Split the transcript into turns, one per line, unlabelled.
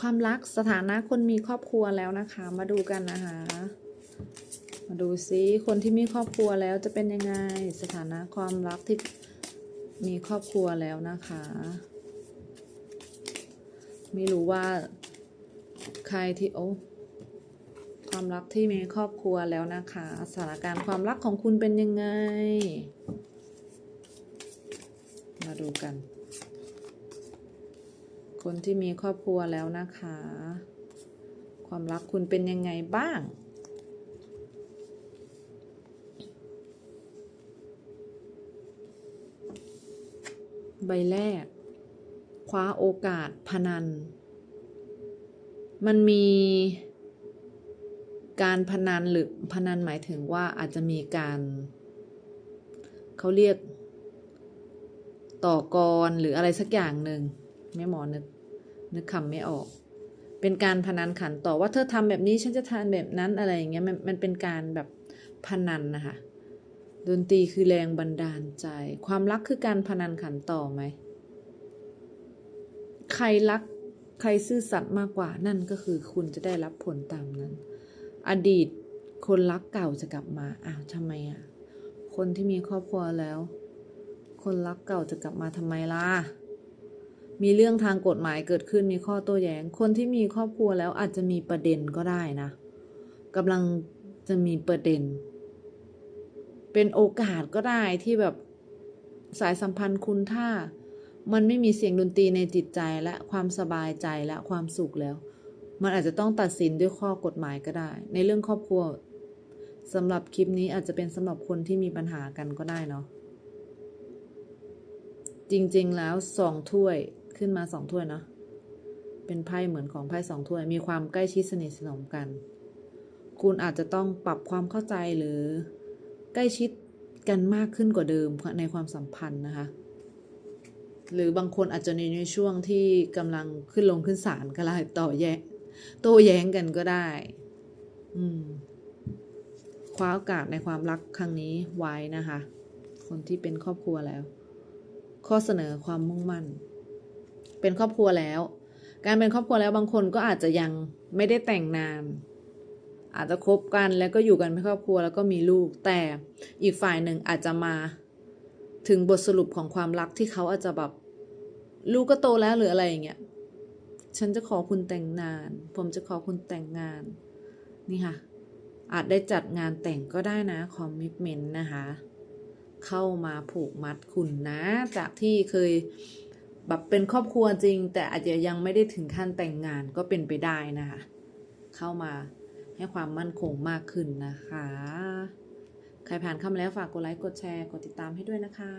ความรักสถานะคนมีครอบครัวแล้วนะคะ มาดูกันนะคะมาดูซิคนที่มีครอบครัวแล้วจะเป็นยังไงสถานะความรักที่มีครอบครัวแล้วนะคะ ไม่รู้ว่าใครที่โอ้ความรักที่มีครอบครัวแล้วนะคะสถานการณ์ความรักของคุณเป็นยังไง มาดูกัน คนที่มีครอบครัวแล้วนะคะ ความรักคุณเป็นยังไงบ้าง ใบแรก คว้าโอกาสพนัน มันมีการพนันหรือพนันหมายถึงว่าอาจจะมีการ เขาเรียกต่อกรหรืออะไรสักอย่างหนึ่ง แม่หมอนึกนึกคำไม่ออก เป็นการพนันขันต่อว่าเธอทำแบบนี้ฉันจะทานแบบนั้นอะไรอย่างเงี้ยมันมันเป็นการแบบพนันนะคะดนตรีคือแรงบันดาลใจ ความรักคือการพนันขันต่อไหม ใครรักใครซื่อสัตย์มากกว่านั่นก็คือคุณจะได้รับผลตามนั้น อดีตคนรักเก่าจะกลับมา อ้าวทำไมอะ คนที่มีครอบครัวแล้ว คนรักเก่าจะกลับมาทำไมล่ะ มีเรื่องทางกฎหมายเกิดขึ้นมีข้อโต้แย้ง คนที่มีครอบครัวแล้วอาจจะมีประเด็นก็ได้นะกำลังจะมีประเด็น เป็นโอกาสก็ได้ที่แบบสายสัมพันธ์คุณถ้า มันไม่มีเสียงดนตรีในจิตใจและความสบายใจและความสุขแล้ว มันอาจจะต้องตัดสินด้วยข้อกฎหมายก็ได้ ในเรื่องครอบครัวสำหรับคลิปนี้อาจจะเป็นสำหรับคนที่มีปัญหากันก็ได้เนาะจริง ๆ แล้วสองถ้วย ขึ้นมาสองถ้วยเนาะเป็นไพ่เหมือนของไพ่สองถ้วย มีความใกล้ชิดสนิทสนมกัน คุณอาจจะต้องปรับความเข้าใจหรือใกล้ชิดกันมากขึ้นกว่าเดิมในความสัมพันธ์นะคะ หรือบางคนอาจจะในช่วงที่กำลังขึ้นลงขึ้นศาลก็ได้ต่อแย้งโต้แย้งกันก็ได้ อืมคว้าโอกาสในความรักครั้งนี้ไว้นะคะ คนที่เป็นครอบครัวแล้ว ข้อเสนอความมุ่งมั่น เป็นครอบครัวแล้ว การเป็นครอบครัวแล้วบางคนก็อาจจะยังไม่ได้แต่งงาน อาจจะคบกันแล้วก็อยู่กันเป็นครอบครัวแล้วก็มีลูก แต่อีกฝ่ายหนึ่งอาจจะมาถึงบทสรุปของความรักที่เขาอาจจะแบบลูกก็โตแล้วหรืออะไรอย่างเงี้ย ฉันจะขอคุณแต่งงาน ผมจะขอคุณแต่งงาน นี่ค่ะ อาจได้จัดงานแต่งก็ได้นะคอมมิชเมนต์นะคะ เข้ามาผูกมัดคุณนะ จากที่เคย แบบเป็นครอบครัวจริง แต่อาจจะยังไม่ได้ถึงขั้นแต่งงานก็เป็นไปได้นะคะ เข้ามาให้ความมั่นคงมากขึ้นนะคะ ใครผ่านเข้ามาแล้วฝากกดไลค์กดแชร์กดติดตามให้ด้วยนะคะ